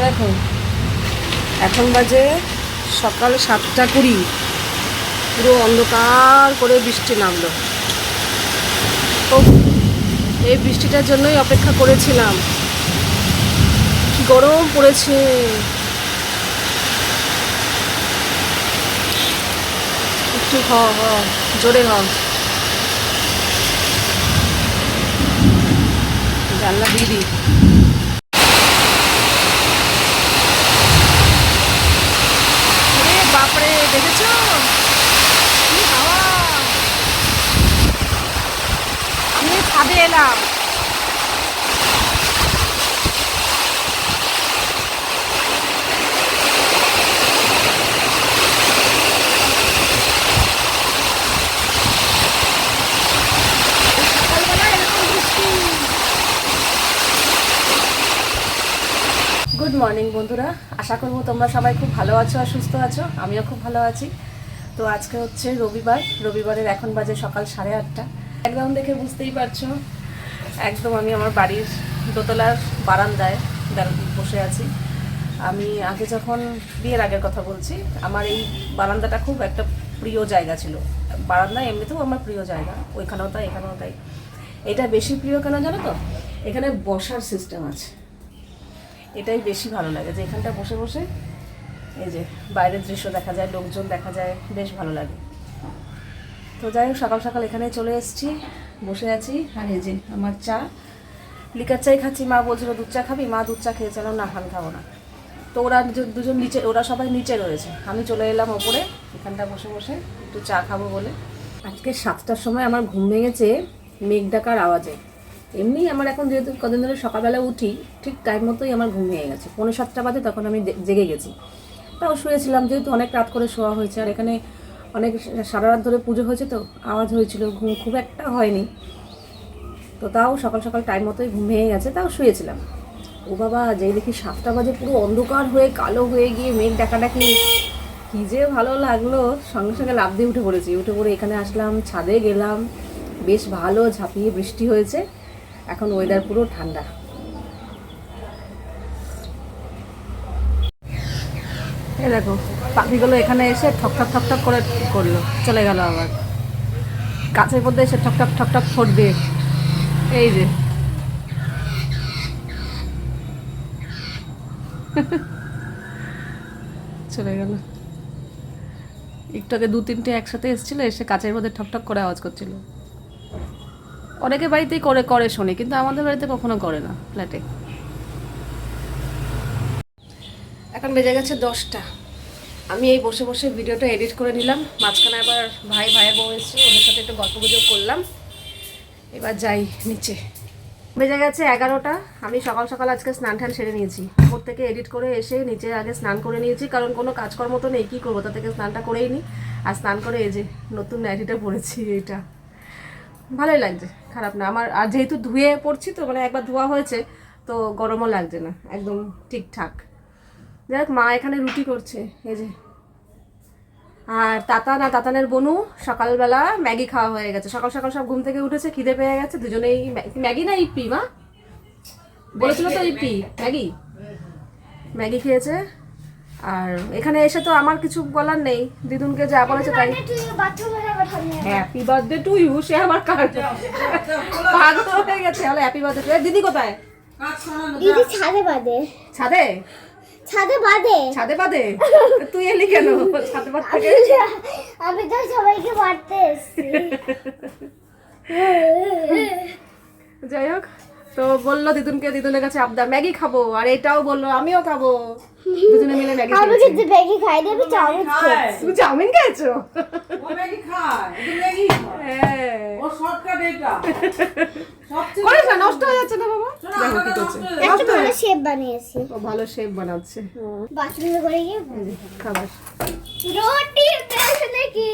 দেখো, এখন বাজে সকাল সাতটা কুড়ি। পুরো অন্ধকার করে বৃষ্টি নামলো। ও এই বৃষ্টিটার জন্যই অপেক্ষা করেছিলাম। কি গরম পড়েছে। একটু হ হ, জোরে হ। জানলা দিয়ে দিই আরে বাপরে দেখেছ কি হাওয়া আমি ছাদে এলাম। গুড মর্নিং বন্ধুরা। আশা করব তোমরা সবাই খুব ভালো আছো আর সুস্থ আছো। আমিও খুব ভালো আছি। তো আজকে হচ্ছে রবিবার। রবিবারের এখন বাজে সকাল সাড়ে আটটা। ব্যাকগ্রাউন্ড দেখে বুঝতেই পারছ। একদম আমি আমার বাড়ির দোতলার বারান্দায় বসে আছি। আমি আগে যখন বিয়ের আগের কথা বলছি, আমার এই বারান্দাটা খুব একটা প্রিয় জায়গা ছিল। বারান্দা এমনিতেও আমার প্রিয় জায়গা, ওইখানেও তাই, এখানেও তাই। এটা বেশি প্রিয় কেন জানো তো? এখানে বসার সিস্টেম আছে। এটাই বেশি ভালো লাগে যে এখানটা বসে বসে এই যে বাইরের দৃশ্য দেখা যায়, লোকজন দেখা যায়, বেশ ভালো লাগে। তো যাই হোক, সকাল সকাল এখানে চলে এসেছি, বসে আছি। আর এই যে আমার চা। লিকার চাই খাচ্ছি, মা বলছিল, দুধ চা খাবি? মা, দুধ চা খেয়েছিল না আমি খাব না। তো ওরা দুজন- দুজন নিচে, ওরা সবাই নিচে রয়েছে। আমি চলে এলাম ওপরে, এখানটা বসে বসে একটু চা খাব বলে। আজকে সাতটার সময় আমার ঘুম ভেঙেছে, মেঘ ডাকার আওয়াজে। এমনি আমার এখন যেহেতু কদিন ধরে সকালবেলা উঠি, ঠিক টাইম মতোই আমার ঘুম ভেঙে গেছে। পনেরো সাতটা বাজে তখন আমি জেগে গেছি। তাও শুয়েছিলাম, যেহেতু অনেক রাত করে শোয়া হয়েছে। আর এখানে অনেক সারা রাত ধরে পুজো হয়েছে তো, আওয়াজ হয়েছিল, ঘুম খুব একটা হয়নি। তো তাও সকাল সকাল টাইম মতোই ঘুম ভেঙে গেছে, তাও শুয়েছিলাম। ও বাবা, যেই দেখি সাতটা বাজে, পুরো অন্ধকার হয়ে কালো হয়ে গিয়ে মেঘ ডাকাডাকি। কি যে ভালো লাগল, সঙ্গে সঙ্গে লাভ দিয়ে উঠে পড়েছি। উঠে পড়ে এখানে আসলাম, ছাদে গেলাম, বেশ ভালো ঝাঁপিয়ে বৃষ্টি হয়েছে। এখন ওয়েদার পুরো ঠান্ডা। দেখো পাখিগুলো এখানে এসে ঠক ঠক ঠক ঠক করে করল। চলে গেল আবার। গাছের মধ্যে এসে ঠক ঠক ঠক ঠক ফোট দিয়ে এই যে। চলে গেল। একটু আগে দু তিনটে একসাথে এসেছিল, এসে কাচের মধ্যে ঠক ঠক করে আওয়াজ করছিল। অনেকে বাড়িতেই করে করে শুনি, কিন্তু আমাদের বাড়িতে কখনো করে না, ফ্ল্যাটে। এখন বেজে গেছে দশটা। আমি এই বসে বসে ভিডিওটা এডিট করে নিলাম। মাঝখানে আবার ভাই, ভাইয়ের বউ এসছে ওদের সাথে একটু গল্প গুজব করলাম। এবার যাই নিচে। বেজে গেছে এগারোটা। আমি সকাল সকাল আজকে স্নান টান সেরে নিয়েছি। উপর থেকে এডিট করে এসে নিচে আগে স্নান করে নিয়েছি, কারণ কোনো কাজকর্ম তো নেই, কী করব? তা থেকে স্নানটা করেই নিই আর স্নান করে এই যে নতুন নাইটিটা পরেছি এইটা। ভালোই লাগছে, খারাপ না। আমার, আর যেহেতু ধুয়ে পড়ছি তো মানে একবার ধোয়া হয়েছে, তো গরমও লাগছে না। একদম ঠিকঠাক। যাই মা এখানে রুটি করছে, এই যে আর তাতা না তাতানের বনু সকালবেলা ম্যাগি খাওয়া হয়ে গেছে। সকাল সকাল সব ঘুম থেকে উঠেছে খিদে পেয়ে গেছে দুজনেই ম্যাগি না ইপি মা? বলেছিল তো ইপি ম্যাগি? ম্যাগি খেয়েছে। আর এখানে এসে তো আমার কিছু বলার নেই। দিদুনকে যা বলেছে তাই। হ্যাপি বার্থডে টু ইউ সে আমার কার্ড পাগল হয়ে গেছে হলো হ্যাপি বার্থডে দিদি কোথায়? দিদি ছাদে ছাদে? ছাদে বাঁধে। ছাদে বাদে তুই এলি কেন? ছাদে বাদ থেকে আমি তো সবাইকে মারতে এসেছি। যাই হোক তো বলল দিদুনকে দিদুনের কাছে আবদার। ম্যাগি খাব আর এটাও বলল আমিও খাব। দুজনে মিলে ম্যাগি ম্যাগি খাই আমি চাউমিন খেয়েছি। তুমি চাউমিন খেয়েছো? ও ম্যাগি খায় এটা ম্যাগি হ্যাঁ। ও শর্টকাট এটা। সবচেয়ে না নষ্ট হয়ে যাচ্ছে না বাবা? দেখো কি করছে। একটা ভালো শেপ বানিয়েছি। ও ভালো শেপ বানাচ্ছে। বাথরুমে করে গিয়ে খাবার। রুটি পেয়েছে নাকি?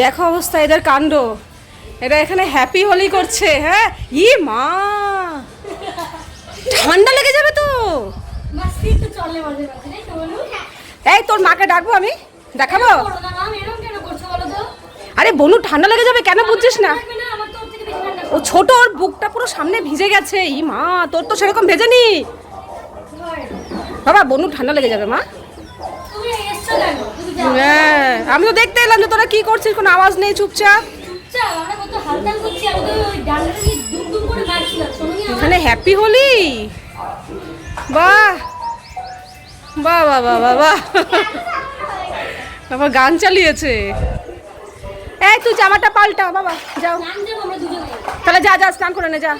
দেখো অবস্থা এদের কাণ্ড। এরা এখানে হ্যাপি হোলি করছে হ্যাঁ? ই মা! ঠান্ডা লেগে যাবে তো। এই তোর মাকে ডাকবো আমি? দেখাবো? বলো আরে বনু ঠান্ডা লেগে যাবে কেন বুঝছিস না? না ও ছোট ওর বুকটা পুরো সামনে ভিজে গেছে। ই মা তোর তো সেরকম ভেজেনি। হয় বনু ঠান্ডা লেগে যাবে মা। হ্যাঁ আমি তো দেখতে এলাম যে তোরা কি করছিস কোনো আওয়াজ নেই চুপচাপ। চুপচাপ আমরা কত হালতাল করছি আমি ওই ডান্ডাটা নিয়ে দুম দুম করে মারছিলাম এখানে হ্যাপি হোলি? বাহ! বাহ বাহ বাহ বাহ বাহ। আবার গান চালিয়েছে। এই তুই জামাটা পাল্টা বাবা যাও। তাহলে যা যা স্নান করে নে যা।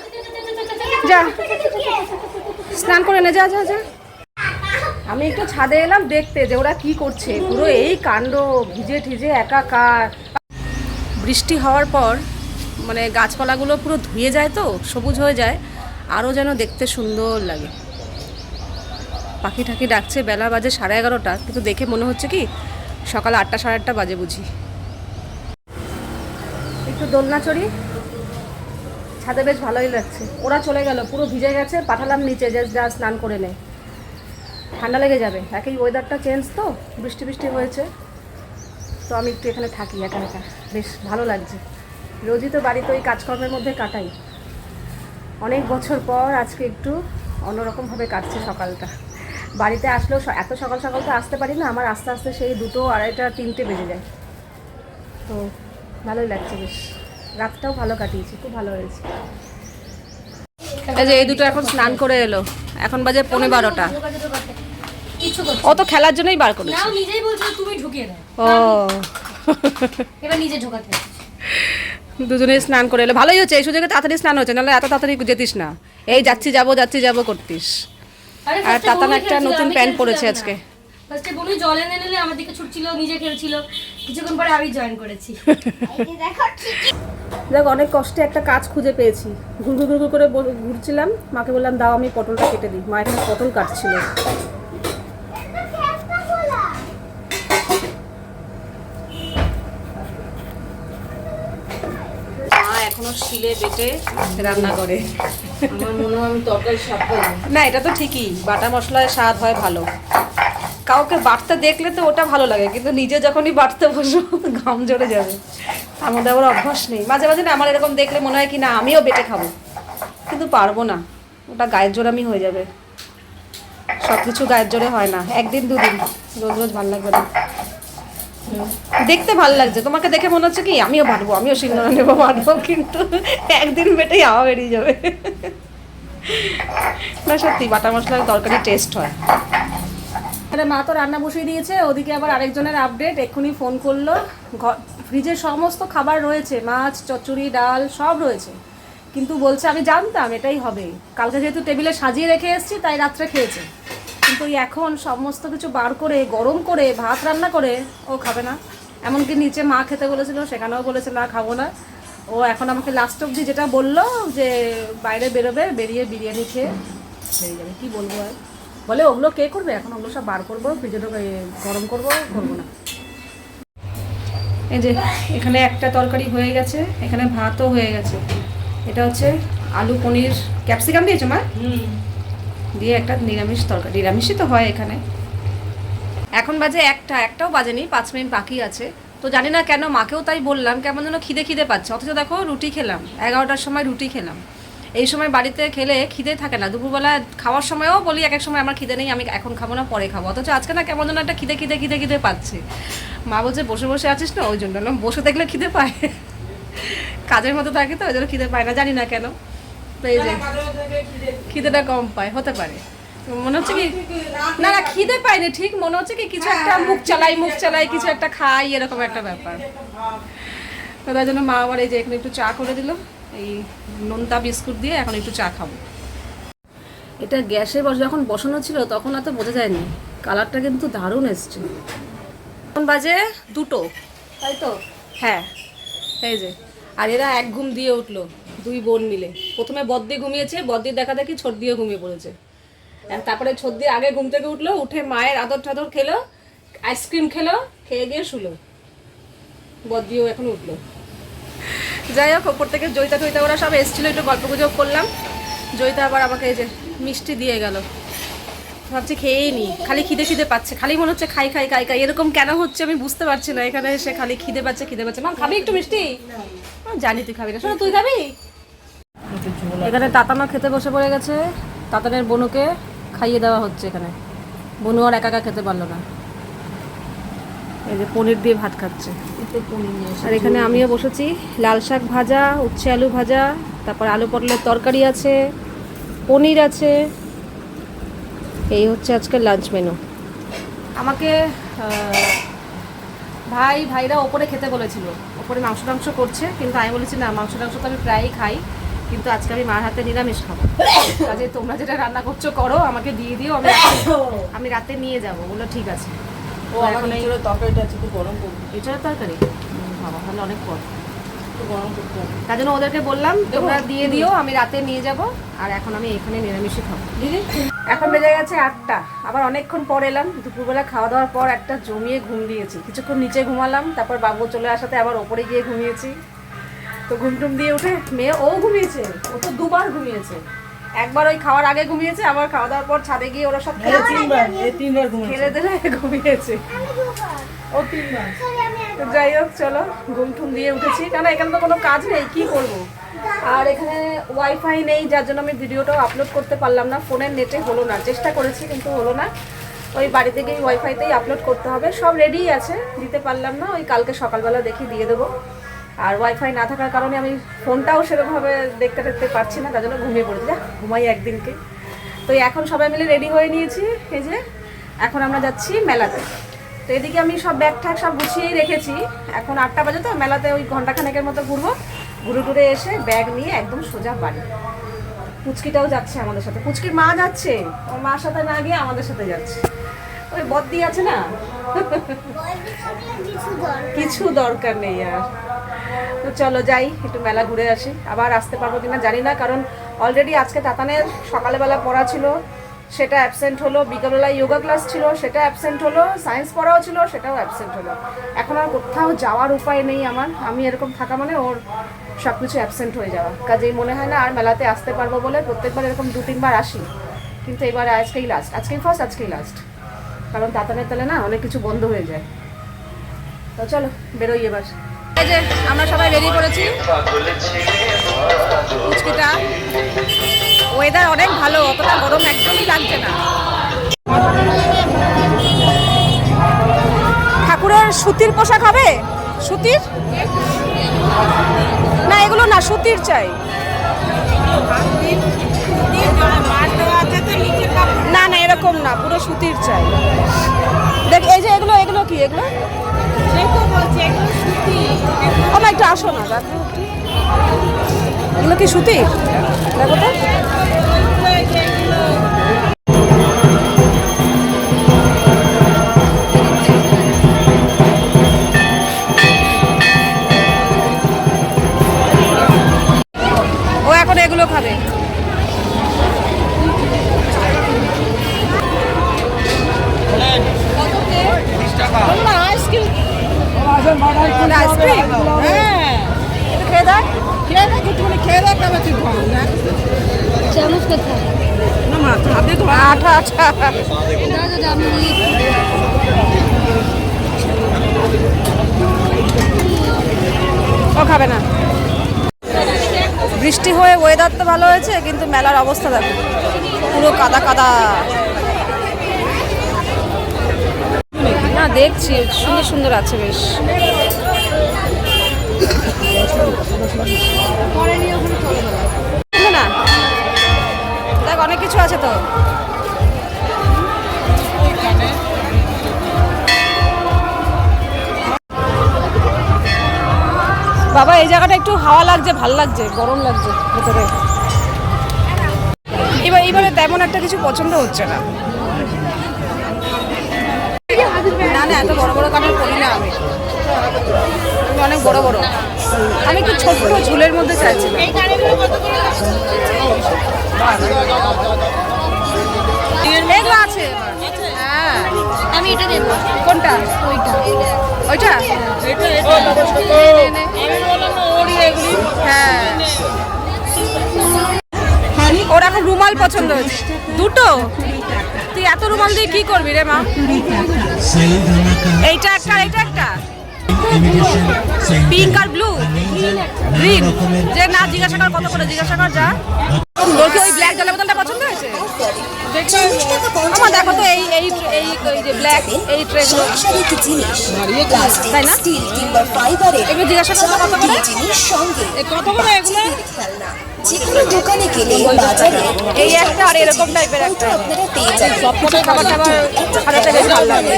যা। স্নান করে নে যা যা যা। আমি একটু ছাদে এলাম দেখতে যে ওরা কি করছে। পুরো এই কাণ্ড ভিজে ঠিজে একাকার। বৃষ্টি হওয়ার পর মানে গাছপালাগুলো পুরো ধুয়ে যায় তো, সবুজ হয়ে যায়, আরও যেন দেখতে সুন্দর লাগে। পাখি ঠাকি ডাকছে, বেলা বাজে সাড়ে এগারোটা, কিন্তু দেখে মনে হচ্ছে কি, সকাল আটটা সাড়ে আটটা বাজে বুঝি। একটু দোলনা চড়ি। ছাদে বেশ ভালোই লাগছে। ওরা চলে গেল, পুরো ভিজে গেছে, পাঠালাম নিচে যে যা স্নান করে নে। ঠান্ডা লেগে যাবে, একই ওয়েদারটা চেঞ্জ তো, বৃষ্টি বৃষ্টি হয়েছে। তো আমি একটু এখানে থাকি একা একা। বেশ ভালো লাগছে। রোজই তো বাড়িতে ওই কাজকর্মের মধ্যে কাটাই। অনেক বছর পর আজকে একটু অন্যরকমভাবে কাটছে সকালটা। বাড়িতে আসলেও এত সকাল সকাল তো আসতে পারি না, আমার আস্তে আস্তে সেই দুটো আড়াইটা, তিনটে বেজে যায়। তো ভালোই লাগছে বেশ। রাতটাও ভালো কাটিয়েছি, খুব ভালো হয়েছে। এই যে এই দুটো এখন স্নান করে এলো। এখন বাজে পৌনে বারোটা। ও তো খেলার জন্যই বার করেছে। নাও নিজেই বলছো তুমি ঢুকিয়ে দাও। ও। এবার নিজে ঢোকাতে দুজনেই স্নান করে এলো। ভালোই হচ্ছে এই সুযোগে তাড়াতাড়ি স্নান হচ্ছে নাহলে এত তাড়াতাড়ি যেতিস না। এই যাচ্ছি যাব যাচ্ছি যাব করতিস। আরে আর তাতান একটা নতুন প্যান্ট পরেছে আজকে। ফার্স্টে বনু জল এনে নিলে আমার দিকে ছুটছিল নিজে খেলছিল। কিছুক্ষণ পরে আমি জয়েন করেছি। দেখ অনেক কষ্টে একটা কাজ খুঁজে পেয়েছি। ঘুর ঘুর ঘুর করে ঘুরছিলাম। মাকে বললাম দাও আমি পটলটা কেটে দিই। মা এখানে পটল কাটছিল মা এখনও শিলে বেটে রান্না করে। আমার মনে হয় আমি তরকারি না। এটা তো ঠিকই। বাটা মশলায় স্বাদ হয় ভালো। কাউকে বাটতে দেখলে তো ওটা ভালো লাগে কিন্তু নিজে যখনই বাটতে বসবো ঘাম জড়ে যাবে। মধ্যে আবার অভ্যাস নেই। মাঝে মাঝে না আমার এরকম দেখলে মনে হয় কি না আমিও বেটে খাব। কিন্তু পারব না। ওটা গায়ের জোরামি হয়ে যাবে। সব কিছু গায়ের জোরে হয় না। একদিন দুদিন। রোজ রোজ ভালো লাগবে না। দেখতে ভালো লাগছে। তোমাকে দেখে মনে হচ্ছে কি, আমিও বাটবো আমিও সিঙ্গারা নেব বাটবো কিন্তু একদিন বেটেই হাওয়া বেরিয়ে যাবে। না, সত্যি, বাটা মশলার তরকারি টেস্ট হয়। আরে মা তো রান্না বসিয়ে দিয়েছে, ওদিকে আবার আরেকজনের আপডেট এক্ষুনি ফোন করল। ফ্রিজে সমস্ত খাবার রয়েছে, মাছ, চচ্চড়ি, ডাল, সব রয়েছে। কিন্তু বলছে, আমি জানতাম এটাই হবে। কালকে যেহেতু টেবিলে সাজিয়ে রেখে এসেছি, তাই রাত্রে খেয়েছে। কিন্তু এখন সমস্ত কিছু বার করে, গরম করে, ভাত রান্না করে, ও খাবে না। এমনকি নিচে মা খেতে বলেছিল, সেখানেও বলেছে না খাব না। ও এখন আমাকে লাস্ট অবধি যেটা বলল, যে বাইরে বেরোবে, বেরিয়ে বিরিয়ানি খেয়ে বেরিয়ে যাবে। কি বলব আর? বলে, ওগুলো কে করবে? এখন ওগুলো সব বার করব, ফ্রিজে গরম করব করব না। এই যে, এখানে একটা তরকারি হয়ে গেছে, এখানে ভাতও হয়ে গেছে। এটা হচ্ছে আলু পনির। ক্যাপসিকাম দিয়েছ মা? দিয়ে একটা নিরামিষ তরকারি। নিরামিষই তো হয় এখানে। এখন বাজে একটা, একটাও বাজেনি, পাঁচ মিনিট বাকি আছে। তো জানি না কেন মাকেও তাই বললাম, কেমন যেন খিদে খিদে পাচ্ছে। অথচ দেখো রুটি খেলাম, এগারোটার সময় রুটি খেলাম। এই সময় বাড়িতে খেলে খিদে থাকে না। দুপুরবেলা খাওয়ার সময়ও বলি, এক এক সময় আমার খিদে নেই, আমি এখন খাব না, পরে খাব। অথচ আজকে না কেমন যেন একটা খিদে খিদে খিদে খিদে পাচ্ছে। মা বলছে, বসে বসে আছিস না? ওই জন্য বসে দেখলে খিদে পায়। কাজের মতো থাকে তো, ওই জন্য খিদে পায় না, জানি না কেন। এই যে খিদেটা কম পায় হতে পারে। মনে হচ্ছে কি না না খিদে পাইনি ঠিক? মনে হচ্ছে কি কিছু একটা মুখ চালাই মুখ চালাই কিছু একটা খাই এরকম একটা ব্যাপার। তো তাই জন্য মা আবার এই যে এখানে একটু চা করে দিল এই নোনতা বিস্কুট দিয়ে এখন একটু চা খাব। এটা গ্যাসে বস যখন বসানো ছিল তখন অত বোঝা যায়নি। কালারটা কিন্তু দারুণ এসছে। এখন বাজে দুটো। তাই তো? হ্যাঁ এই যে। আর এরা এক ঘুম দিয়ে উঠল। দুই বোন মিলে। প্রথমে বদ্দি ঘুমিয়েছে বদ্দির দেখা দেখি ছোট দিয়ে ঘুমিয়ে পড়েছে। তারপরে ছোট দিয়ে আগে ঘুম থেকে উঠল উঠে মায়ের আদর টাদর খেলো আইসক্রিম খেলো খেয়ে গিয়ে শুলো। বদ্দিও এখন উঠল। যাই হোক ওপর থেকে জয়িতা টইতা ওরা সব এসেছিল একটু গল্প গুজব করলাম। জয়িতা আবার আমাকে এই যে মিষ্টি দিয়ে গেল। ভাবছি খেয়েই নি খালি খিদে খিদে পাচ্ছে খালি মনে হচ্ছে খাই খাই খাই খাই। এরকম কেন হচ্ছে আমি বুঝতে পারছি না এখানে এসে খালি খিদে পাচ্ছে খিদে পাচ্ছে। মা খাবি একটু মিষ্টি? জানি তুই খাবি না। শোনো তুই খাবি? এখানে তাতামা খেতে বসে পড়ে গেছে। তাতানের বনুকে খাইয়ে দেওয়া হচ্ছে এখানে। বনু আর একা একা খেতে পারল না। এই যে পনির দিয়ে ভাত খাচ্ছে। আর এখানে আমিও বসেছি। লাল শাক ভাজা উচ্ছে আলু ভাজা তারপর আলু পটলের তরকারি আছে পনির আছে। এই হচ্ছে আজকের লাঞ্চ মেনু। আমাকে ভাই ভাইরা ওপরে খেতে বলেছিল। ওপরে মাংস টাংস করছে কিন্তু আমি বলেছি না মাংস টাংস তো আমি প্রায়ই খাই। কিন্তু আজকে আমি মার হাতে নিরামিষ খাব। কাজে তোমরা যেটা রান্না করছ করো আমাকে দিয়ে দিও আমি আমি রাতে নিয়ে যাব বলল ঠিক আছে। ও এখন এই- তরকারিটা আছে একটু গরম করব। এছাড়া তরকারি? বাবা তাহলে অনেক গরম তার জন্য ওদেরকে বললাম তোমরা দিয়ে দিও আমি রাতে নিয়ে যাব আর এখন আমি এখানে নিরামিষই খাব। দিদি? এখন বেজে গেছে আটটা আবার অনেকক্ষণ পর এলাম দুপুরবেলা খাওয়া দাওয়ার পর একটা জমিয়ে ঘুম দিয়েছি। কিছুক্ষণ নিচে ঘুমালাম তারপর বাবু চলে আসাতে আবার ওপরে গিয়ে ঘুমিয়েছি। তো ঘুম টুম দিয়ে উঠে মেয়ে ও ঘুমিয়েছে ও তো দুবার ঘুমিয়েছে। একবার ওই খাওয়ার আগে ঘুমিয়েছে আবার খাওয়া দাওয়ার পর ছাদে গিয়ে ওরা সব খেলে দিলে ঘুমিয়েছে। ও তিনবার। তো যাই হোক চলো ঘুম টুম দিয়ে উঠেছি। কেন এখানে তো কোনো কাজ নেই কি করব? আর এখানে ওয়াইফাই নেই যার জন্য আমি ভিডিওটাও আপলোড করতে পারলাম না। ফোনের নেটে হলো না। চেষ্টা করেছি কিন্তু হলো না। ওই বাড়ি গিয়ে ওয়াইফাইতেই আপলোড করতে হবে। সব রেডি আছে দিতে পারলাম না। ওই কালকে সকালবেলা দেখি দিয়ে দেবো। আর ওয়াইফাই না থাকার কারণে আমি ফোনটাও সেরকমভাবে দেখতে দেখতে পারছি না তার জন্য ঘুমিয়ে পড়েছি। যা ঘুমাই একদিনকে। তো এখন সবাই মিলে রেডি হয়ে নিয়েছি এই যে এখন আমরা যাচ্ছি মেলাতে। তো এদিকে আমি সব ব্যাগ ঠ্যাগ সব গুছিয়েই রেখেছি। এখন আটটা বাজে তো মেলাতে ওই ঘন্টাখানেকের মতো ঘুরবো। ঘুরে টুরে এসে ব্যাগ নিয়ে একদম সোজা বাড়ি। পুচকিটাও যাচ্ছে আমাদের সাথে। পুচকির মা যাচ্ছে। ওর মার সাথে না গিয়ে আমাদের সাথে যাচ্ছে। ওই বদ্দি আছে না? কিছু দরকার নেই আর। তো চলো যাই, একটু মেলা ঘুরে আসি। আবার আসতে পারব কিনা জানি না, কারণ অলরেডি আজকে তাতানের সকালবেলা পড়া ছিল, সেটা অ্যাবসেন্ট হলো বিকালবেলায় যোগা ক্লাস ছিল, সেটা অ্যাবসেন্ট হলো সায়েন্স পড়াও ছিল, সেটাও অ্যাবসেন্ট হলো। এখন আর কোথাও যাওয়ার উপায় নেই আমার, আমি এরকম থাকা মানে ওর সব কিছু অ্যাবসেন্ট হয়ে যাওয়া। কাজেই মনে হয় না আর মেলাতে আসতে পারব বলে প্রত্যেকবার এরকম দু, তিনবার আসি। কিন্তু এবার আজকেই লাস্ট আজকেই ফার্স্ট আজকেই লাস্ট কারণ তাতানের তালে না অনেক কিছু বন্ধ হয়ে যায়। তো চলো, বেরোই এবার। এই যে, আমরা সবাই রেডি করেছি পুচকিটা ওয়েদার অনেক ভালো, অতটা গরম একদমই লাগছে না। ঠাকুরের সুতির পোশাক হবে? সুতির? না, এগুলো না, সুতির চাই। না না, এরকম না, পুরো সুতির চাই। দেখ, এই যে, এগুলো এগুলো কি, এগুলো? মা একটু আসো না দেখো। এগুলো কি সুতি দেখো তো কোথায়? আঠা দাদা আমি ও খাবে না। বৃষ্টি হয়ে ওয়েদার তো ভালো হয়েছে কিন্তু মেলার অবস্থা দেখো। পুরো কাদা কাদা। না দেখছি সুন্দর সুন্দর আছে বেশ। কিছু আছে তো? বাবা, এই জায়গাটা একটু হাওয়া লাগছে, ভালো লাগছে, গরম লাগছে ভেতরে। এবার এবারে তেমন একটা কিছু পছন্দ হচ্ছে না। না না, এত বড় বড় কানের পরি না আমি। অনেক বড় বড়। আমি একটু ছোট্ট ঝুলের মধ্যে চাইছি এগুলো আছে হ্যাঁ। আমি এটা দেবো। কোনটা? ওইটা। ওইটা। হ্যাঁ। ওর এখন রুমাল পছন্দ হয়েছে। দুটো? তুই এত রুমাল দিয়ে কি করবি রে মা? এইটা একটা এইটা একটা? পিঙ্ক আর ব্লু গ্রিন যে না জিজ্ঞাসা কর কত করে জিজ্ঞাসা কর যা। কি ওই ব্ল্যাক জলের বোতলটা পছন্দ হয়েছে? আমার দেখো তো এই এই এই এই যে ব্ল্যাক এই ট্রেগুলো তাই না? এগুলো জিজ্ঞাসা কত করে? জিনিস সঙ্গে এ কত করে এগুলো? যে কোনো দোকানে গেলে বাজারে এই একটা আর এরকম টাইপের একটা। আপনারা পেয়ে যাবেন। বেশ ভালো লাগে।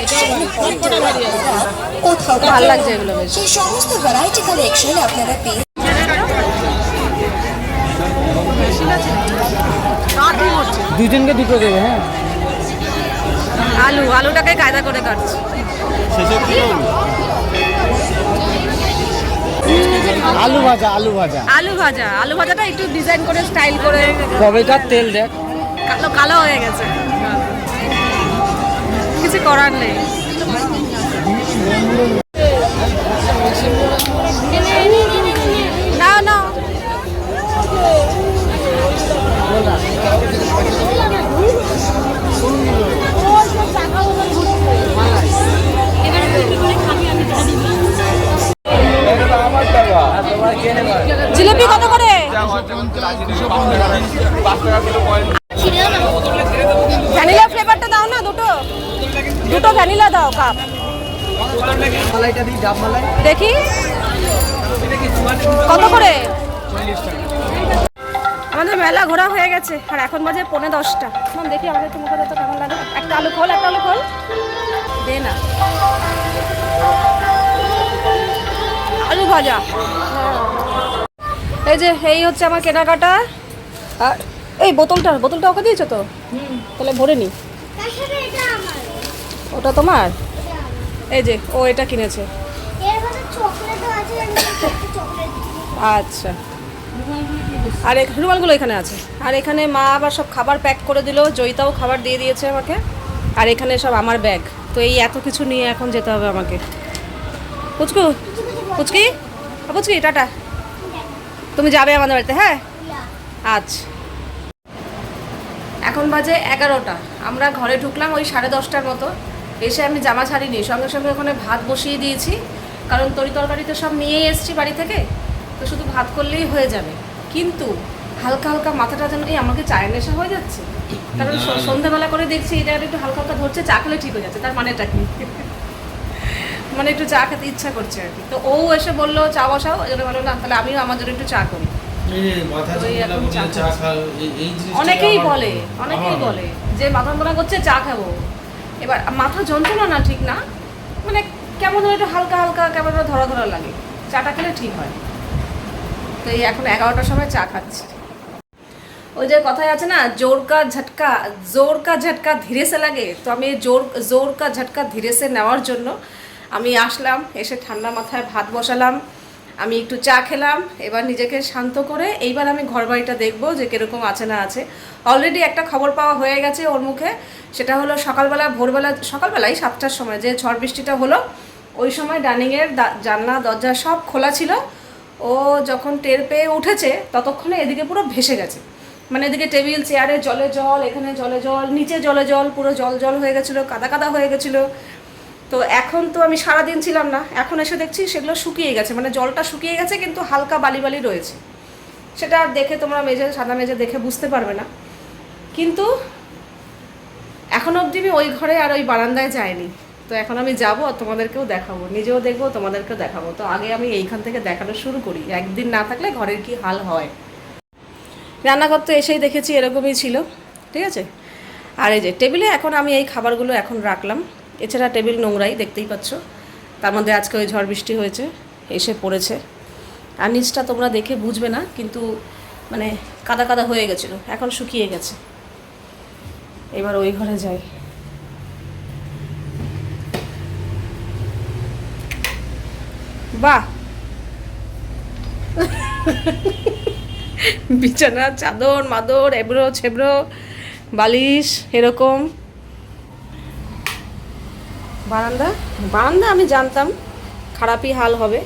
কোথাও ভালো লাগছে এগুলো বেশ। সেই সমস্ত ভ্যারাইটি কালেকশন আপনারা পেয়ে দুজনকে দুটো দেবে হ্যাঁ। আলু আলুটাকে কায়দা করে কাটছি। আলু ভাজা আলু ভাজা। আলু ভাজা। আলু ভাজাটা একটু ডিজাইন করে স্টাইল করে কবেকার তেল দেখ। কালো কালো হয়ে গেছে। কিছু করার নেই। না না ভ্যানিলা ফ্লেভারটা দাও না, দুটো। দুটো ভ্যানিলা দাও, কাপ। দেখি। কত করে? আমাদের মেলা ঘোরা হয়ে গেছে, আর এখন বাজে পৌনে দশটা। ম্যাম দেখি আমাদের তোমার কথা কেমন লাগে। একটা আলু খোল, একটা আলু খোল। দে না। আলু ভাজা। এই যে, এই হচ্ছে আমার কেনাকাটা। আর এই বোতলটা বোতলটা ওকে দিয়েছ তো? তাহলে ভরে নি। ওটা তোমার? এই যে, ও এটা কিনেছে। আচ্ছা। আর রুমালগুলো এখানে আছে। আর এখানে মা আবার সব খাবার প্যাক করে দিল। জয়িতাও খাবার দিয়ে দিয়েছে আমাকে। আর এখানে সব আমার ব্যাগ তো এই এত কিছু নিয়ে এখন যেতে হবে আমাকে। পুচকু, পুচকি? পুচকি, টাটা। তুমি যাবে আমাদের বাড়িতে হ্যাঁ? আচ্ছা এখন বাজে এগারোটা। আমরা ঘরে ঢুকলাম ওই সাড়ে দশটার মতো। এসে আমি জামা ছাড়িনি, সঙ্গে সঙ্গে ওখানে ভাত বসিয়ে দিয়েছি। কারণ তরি তরকারি তো সব নিয়েই এসেছি বাড়ি থেকে, তো শুধু ভাত করলেই হয়ে যাবে। কিন্তু হালকা হালকা মাথাটা যেন এই আমাকে চায়ের নেশা হয়ে যাচ্ছে। কারণ সন্ধ্যাবেলা করে দেখছি এটা একটু হালকা হালকা ধরছে, চা খেলে ঠিক হয়ে যাচ্ছে, তার মানেটা কি? মানে একটু চা খেতে ইচ্ছা করছে আর কি। তো ও এসে বলল, চা বসাও। ওই জন্য বলল, না, তাহলে আমিও আমার জন্য একটু চা করি। অনেকেই বলে অনেকেই বলে যে মাথা যন্ত্রণা করছে চা খাব। এবার মাথা যন্ত্রণা না ঠিক না মানে কেমন যেন একটু হালকা হালকা কেমন যেন ধরা ধরা লাগে। চাটা খেলে ঠিক হয়। তো এই এখন এগারোটার সময় চা খাচ্ছি। ওই যে কথায় আছে না জোর কা ঝটকা জোর কা ঝটকা ধীরে সে লাগে। তো আমি জোর জোর কা ঝটকা ধীরে সে নেওয়ার জন্য আমি আসলাম এসে ঠান্ডা মাথায় ভাত বসালাম। আমি একটু চা খেলাম, এবার নিজেকে শান্ত করে এইবার আমি ঘর বাড়িটা দেখব যে কীরকম আছে না আছে। অলরেডি একটা খবর পাওয়া হয়ে গেছে ওর মুখে, সেটা হলো সকালবেলা, ভোরবেলা সকালবেলায় সাতটার সময় যে ঝড় বৃষ্টিটা হলো, ওই সময় ডাইনিংয়ের জানলা, দরজা সব খোলা ছিল। ও যখন টের পেয়ে উঠেছে, ততক্ষণে এদিকে পুরো ভেসে গেছে। মানে এদিকে টেবিল, চেয়ারে জলে জল, এখানে জলে জল, নিচে জলে জল, পুরো জল জল হয়ে গেছিল, কাদা কাদা হয়ে গেছিল। তো এখন তো আমি সারাদিন ছিলাম না, এখন এসে দেখছি সেগুলো শুকিয়ে গেছে মানে জলটা শুকিয়ে গেছে কিন্তু হালকা বালি বালি রয়েছে। সেটা দেখে তোমরা মেঝে, সাদা মেঝে দেখে বুঝতে পারবে না। কিন্তু এখন অবধি আমি ওই ঘরে আর ওই বারান্দায় যাইনি। তো এখন আমি যাব আর তোমাদেরকেও দেখাবো, নিজেও দেখব, তোমাদেরকেও দেখাবো। তো আগে আমি এইখান থেকে দেখানো শুরু করি, একদিন না থাকলে ঘরের কি হাল হয়। রান্নাঘর তো এসেই দেখেছি এরকমই ছিল, ঠিক আছে? আর এই যে, টেবিলে এখন আমি এই খাবারগুলো এখন রাখলাম। এছাড়া টেবিল নোংরাই দেখতেই পাচ্ছ। তার মধ্যে আজকে ওই ঝড় বৃষ্টি হয়েছে, এসে পড়েছে। আর নিচটা তোমরা দেখে বুঝবে না, কিন্তু মানে কাদা কাদা হয়ে গেছিল, এখন শুকিয়ে গেছে। এবার ওই ঘরে যাই। বাহ! বিছানা, চাদর, মাদর, এবড়ো, ছেবড়ো, বালিশ, এরকম। বারান্দা? বারান্দা আমি জানতাম খারাপই হাল হবে।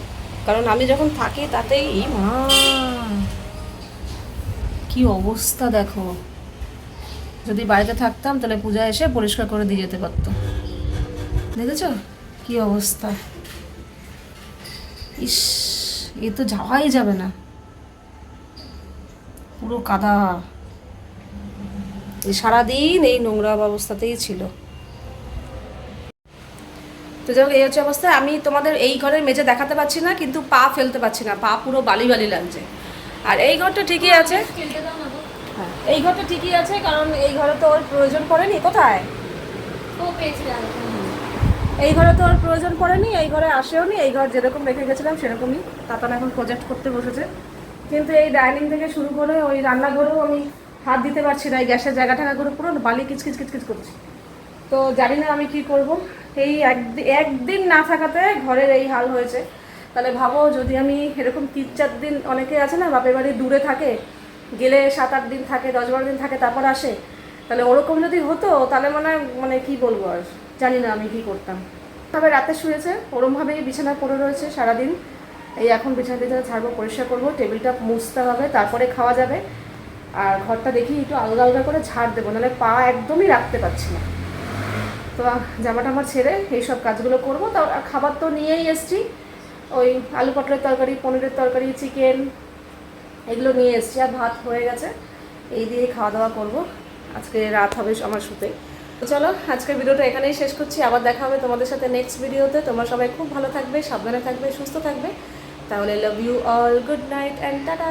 কারণ আমি যখন থাকি তাতেই মা, কি অবস্থা দেখো। যদি বাড়িতে থাকতাম তাহলে পূজা এসে পরিষ্কার করে দিয়ে যেতে পারতো। দেখেছ? কি অবস্থা। ইস, এ তো যাওয়াই যাবে না। পুরো কাদা। সারাদিন এই নোংরা অবস্থাতেই ছিল। তো যাই হোক এই হচ্ছে অবস্থা। আমি তোমাদের এই ঘরের মেঝে দেখাতে পারছি না কিন্তু পা ফেলতে পারছি না পা পুরো বালি বালি লাগছে। আর এই ঘরটা ঠিকই আছে। হ্যাঁ এই ঘরটা ঠিকই আছে কারণ এই ঘরে তো ওর প্রয়োজন পড়েনি। কোথায়? এই ঘরে তো ওর প্রয়োজন পড়েনি এই ঘরে আসেও নি। এই ঘর যেরকম রেখে গেছিলাম সেরকমই। তাতান এখন প্রজেক্ট করতে বসেছে। কিন্তু এই ডাইনিং থেকে শুরু করে ওই রান্নাঘরেও আমি হাত দিতে পারছি না এই গ্যাসের জায়গা টাকাগুলো পুরো বালি কিচকিচ কিচকিচ করছি। তো জানি না আমি কি করব। এই একদি- একদিন না থাকাতে ঘরের এই হাল হয়েছে। তাহলে ভাবো যদি আমি এরকম তিন চার দিন অনেকে আছে না, বাপের বাড়ি দূরে থাকে, গেলে সাত আট দিন থাকে, দশ বারো দিন থাকে, তারপর আসে, তাহলে ওরকম যদি হতো, তাহলে মানে মানে কি বলব আর? জানি না আমি কি করতাম। তবে রাতে শুয়েছে, ওরমভাবেই বিছানা পড়ে রয়েছে সারাদিন। এই এখন বিছানা টিছানা ছাড়বো পরিষ্কার করব, টেবিলটা মুছতে হবে, তারপরে খাওয়া যাবে। আর ঘরটা দেখি একটু আলগা আলগা করে ঝাড় দেবো, নাহলে পা একদমই রাখতে পারছি না। তো জামা টামা ছেড়ে এই সব কাজগুলো করব। তো খাবার তো নিয়েই এসছি। ওই আলু পটলের তরকারি, পনিরের তরকারি, চিকেন এগুলো নিয়ে এসছি। আর ভাত হয়ে গেছে। এই দিয়ে খাওয়া দাওয়া করব। আজকে রাত হবে আমার শুতে। চলো, আজকের ভিডিওটা এখানেই শেষ করছি। আবার দেখা হবে তোমাদের সাথে নেক্সট ভিডিওতে। তোমরা সবাই খুব ভালো থাকবে, সাবধানে থাকবে, সুস্থ থাকবে। তাহলে love you all good night and tata